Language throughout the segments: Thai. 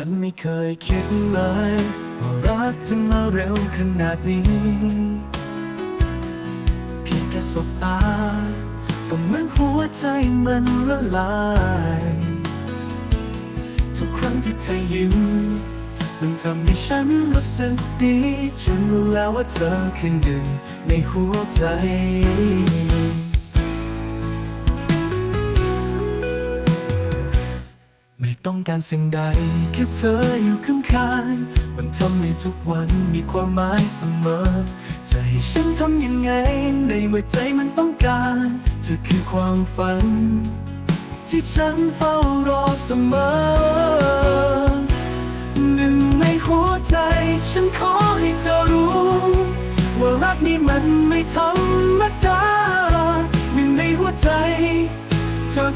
ฉันไม่เคยคิดเลยว่ารักจะมาเร็วขนาดนี้ เพียงแค่สบตา ก็เหมือนหัวใจมันละลาย ทุกครั้งที่เธอยิ้ม มันทำให้ฉันรู้สึกดี ฉันรู้แล้วว่าเธอคือหนึ่งในหัวใจ ต้องการสิ่งใด แค่เธออยู่ข้างข้างมันทำให้ทุกวันมีความหมายเสมอ จะให้ฉันทำยังไง ในเมื่อใจมันต้องการ เธอคือความฝัน ที่ฉันเฝ้ารอเสมอ หนึ่งในหัวใจ ฉันขอให้เธอรู้ ว่ารักนี้มันไม่ธรรมดา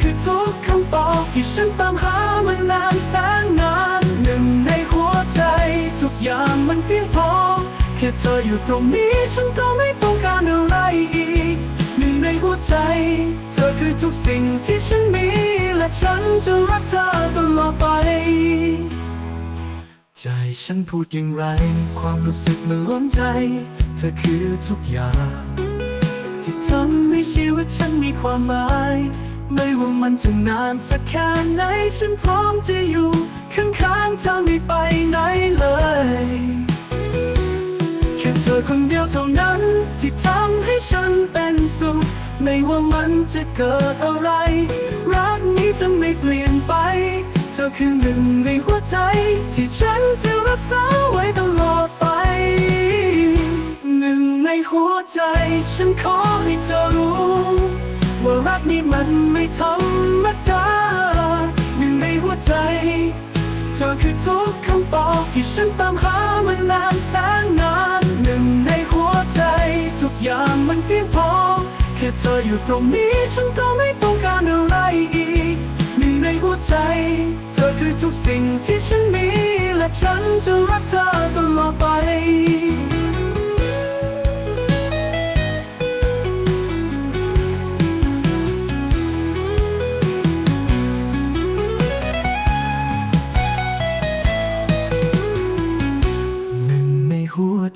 คือทุกคำตอบที่ฉันตามหามานานแสนนานหนึ่งในหัวใจ ทุกอย่างมันเพียงพอแค่เธออยู่ตรงนี้ฉันก็ไม่ต้องการอะไรอีก หนึ่งในหัวใจ เธอคือทุกสิ่งที่ฉันมี และฉันจะรักเธอตลอดไป ใจฉันพูดอย่างไร ความรู้สึกมันล้นใจ เธอคือทุกอย่าง ที่ทำให้ชีวิตฉันมีความหมาย ไม่ว่ามันจะนานสักแค่ไหน ฉันพร้อมจะอยู่ ข้างๆเธอไม่ไปไหนเลยแค่เธอคนเดียวเท่านั้น ที่ทำให้ฉันเป็นสุขไม่ว่ามันจะเกิดอะไร รักนี้จะไม่เปลี่ยนไป เธอคือหนึ่งในหัวใจ ที่ฉันจะรักษาไว้ตลอดไป หนึ่งในหัวใจ ฉันขอให้เธอรู้ รักนี้มันไม่ธรรมดาหนึ่งในหัวใจ เธอคือทุกคำตอบที่ฉันตามหามานานแสนนานหนึ่งในหัวใจ ทุกอย่างมันเพียงพอแค่เธออยู่ตรงนี้ฉันก็ไม่ต้องการอะไรอีกหนึ่งในหัวใจ เธอคือทุกสิ่งที่ฉันมี และฉันจะรักเธอตลอดไป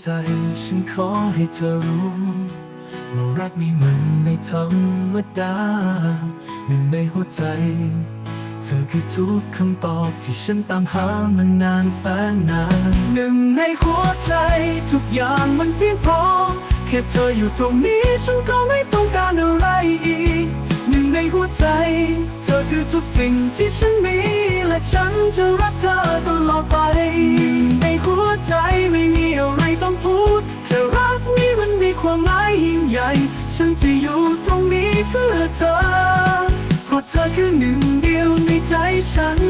ใจฉันขอให้เธอรู้ว่ารักนี้มันไม่ธรรมดาหนึ่งในหัวใจ เธอคือทุกคำตอบที่ฉันตามหามานานแสนนานหนึ่งในหัวใจ ทุกอย่างมันเพียงพอแค่เธออยู่ตรงนี้ฉันก็ไม่ต้องการอะไรอีก ในหัวใจ เธอคือทุกสิ่งที่ฉันมี และฉันจะรักเธอตลอดไปหนึ่งในหัวใจไม่มีอะไรต้องพูดแค่รักนี้มันมีความหมายยิ่งใหญ่ ฉันจะอยู่ตรงนี้เพื่อเธอ เพราะเธอคือหนึ่งเดียวในใจฉัน